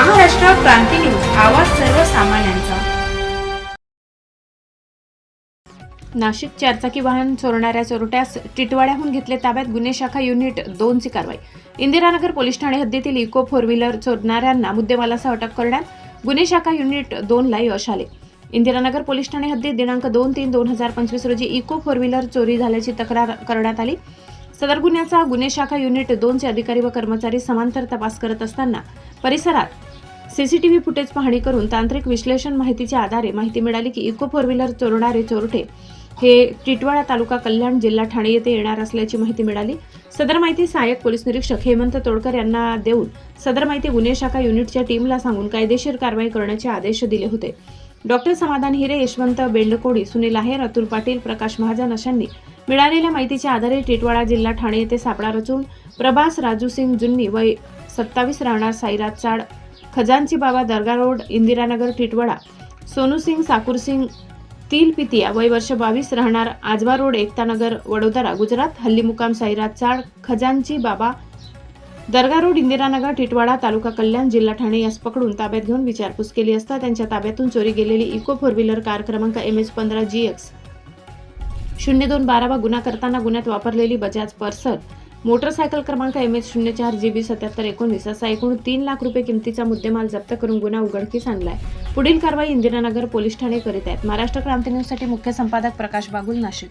महाराष्ट्र क्रांती news आवाज सर्वसामान्यांचा. नाशिक चारचाकी वाहन चोरणाऱ्या चोरट्यास टिटवाड्याहून घेतले ताब्यात गुन्हे शाखा युनिट दोनची कारवाई. इंदिरानगर पोलीस ठाणे हद्दीतील इको फोर व्हीलर चोरणाऱ्यांना मुद्देमालासह अटक करण्यात गुन्हे शाखा युनिट दोनला यश आले. इंदिरानगर पोलीस ठाणे हद्दीत दिनांक दोन तीन दोन हजार पंचवीस रोजी इको फोर व्हीलर चोरी झाल्याची तक्रार करण्यात आली. सदर गुन्ह्याचा गुन्हे शाखा युनिट दोनचे अधिकारी व कर्मचारी समांतर तपास करत असताना परिसरात सीसीटीव्ही फुटेज पाहणी करून तांत्रिक विश्लेषण माहितीच्या आधारे माहिती मिळाली की इको फोर व्हीलर चोरणारे चोरटे हे टिटवाळा तालुका कल्याण जिल्हा ठाणे येथे येणार असल्याची माहिती मिळाली. सदर माहिती सहाय्यक पोलीस निरीक्षक हेमंत तोडकर यांना देऊन सदर माहिती गुन्हे शाखा युनिटच्या टीमला सांगून कायदेशीर कारवाई करण्याचे आदेश दिले होते. डॉक्टर समाधान हिरे यशवंत बेंडकोडी सुनील आहेर अतुल पाटील प्रकाश महाजन अशांनी मिळालेल्या माहितीच्या आधारे टिटवाळा जिल्हा ठाणे येथे सापळा रचून प्रभास राजू सिंग जुन्नी वय सत्तावीस राहणार साईराज चाड खजानची बाबा दर्गा रोड इंदिरानगर टिटवडा. सोनू सिंग साकूर सिंग तील पितिया वय वर्ष बावीस राहणार. आजवा रोड एकतानगर वडोदरा गुजरात. हल्ली मुकाम साईराज चाड खजानची बाबा दर्गा रोड इंदिरानगर टिटवाडा तालुका कल्याण जिल्हा ठाणे. यास पकडून ताब्यात घेऊन विचारपूस केली असता त्यांच्या ताब्यातून चोरी गेलेली इको फोर व्हीलर कार क्रमांक एम एच पंधरा जी एक्स शून्य दोन बारावा गुन्हा करताना गुन्ह्यात वापरलेली बजाज पर्सर मोटरसायकल क्रमांक एम एच शून्य चार जी बी सत्याहत्तर एकोणीस असा एकूण तीन लाख रुपये किमतीचा मुद्देमाल जप्त करून गुन्हा उघडकीस आणलाय. पुढील कारवाई इंदिरानगर पोलीस ठाणे करीत आहेत. महाराष्ट्र क्रांती न्यूजसाठी मुख्य संपादक प्रकाश बागुल नाशिक.